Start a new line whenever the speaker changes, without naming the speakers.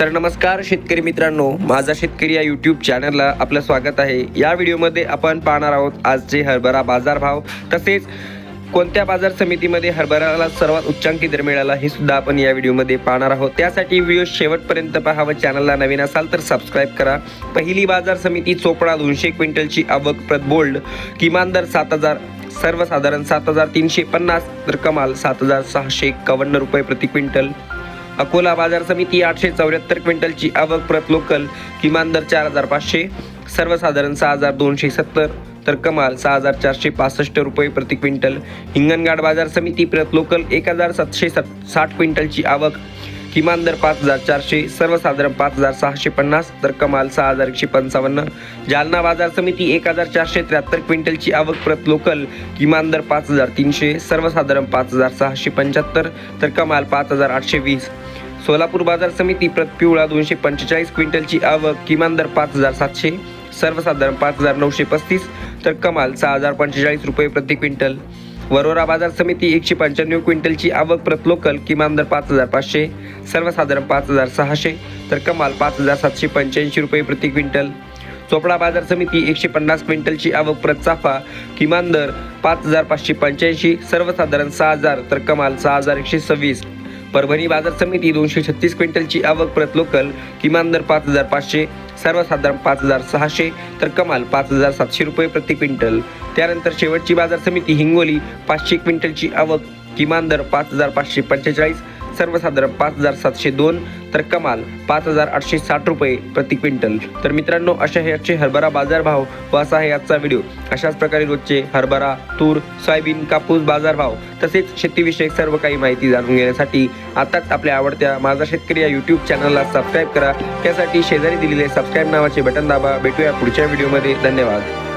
तर नमस्कार शेतकरी मित्रांनो माझा शेतकरी या यूट्यूब चॅनलला आपलं स्वागत आहे. या व्हिडिओमध्ये आपण पाहणार आहोत आजचे हरभरा बाजारभाव तसेच कोणत्या बाजार समितीमध्ये हरभऱ्याला सर्वात उच्चांकी दर मिळाला हे सुद्धा आपण या व्हिडिओमध्ये पाहणार आहोत. त्यासाठी व्हिडिओ शेवटपर्यंत पहा व चॅनलला नवीन असाल तर सबस्क्राईब करा. पहिली बाजार समिती चोपडा दोनशे क्विंटलची आवक प्रत बोल्ड किमान दर सात हजार सर्वसाधारण सात हजार तीनशे पन्नास तर कमाल सात हजार सहाशे एकावन्न रुपये प्रति क्विंटल. अकोला बाजार समिती आठशे चौऱ्याहत्तर क्विंटलची आवक प्रत लोकल किमान दर चार हजार पाचशे सर्वसाधारण सहा हजार दोनशे सत्तर तर कमाल सहा हजार चारशे पासष्ट रुपये प्रति क्विंटल. हिंगणघाट बाजार समिती प्रत लोकल एक हजार सातशे सत साठ क्विंटलची आवक किमान दर पाच हजार चारशे सर्वसाधारण पाच हजार सहाशे पन्नास तर कमाल सहा हजार एकशे पंचावन्न. जालना बाजार समिती एक हजार चारशे त्र्याहत्तर क्विंटलची आवक प्रत लोकल किमान दर पाच हजार तीनशे सर्वसाधारण पाच हजार सहाशे पंच्याहत्तर तर कमाल पाच हजार आठशे वीस. सोलापूर बाजार समिती प्रत पिवळा दोनशे पंचेचाळीस क्विंटलची आवक किमान दर पाच हजार सातशे सर्वसाधारण पाच हजार नऊशे पस्तीस तर कमाल सहा हजार पंचेचाळीस रुपये प्रति क्विंटल. वरोरा बाजार समिती एकशे पंच्याण्णव क्विंटलची आवक प्रत लोकल किमान दर पाच हजार पाचशे सर्वसाधारण पाच हजार सहाशे तर कमाल पाच हजार सातशे पंच्याऐंशी रुपये प्रति क्विंटल. चोपडा बाजार समिती एकशे पन्नास क्विंटलची आवक प्रत चाफा किमान दर पाच हजार पाचशे पंच्याऐंशी सर्वसाधारण सहा हजार तर कमाल सहा हजार एकशे सव्वीस. परभणी बाजार समिती दोनशे छत्तीस क्विंटलची आवक प्रत लोकल किमान दर पाच हजार पाचशे सर्वसाधारण पाच हजार सहाशे तर कमाल पाच हजार सातशे रुपये प्रति क्विंटल. त्यानंतर शेवटची बाजार समिती हिंगोली पाचशे क्विंटलची आवक किमान दर पाच हजार पाचशे पंचेचाळीस सर्वसाधारण पाच हजार सातशे दोन तर कमाल पाच हजार आठशे साठ रुपये प्रति क्विंटल. तर मित्रांनो अशा हे आजचे हरभरा बाजारभाव व असा आहे आजचा व्हिडिओ. अशाच प्रकारे रोजचे हरभरा तूर सोयाबीन कापूस बाजारभाव तसेच शेतीविषयक सर्व काही माहिती जाणून घेण्यासाठी आताच आपल्या आवडत्या माझा शेतकरी या यूट्यूब चॅनलला सबस्क्राईब करा. त्यासाठी शेजारी दिलेले सबस्क्राईब नावाचे बटन दाबा. भेटूया पुढच्या व्हिडिओमध्ये. धन्यवाद.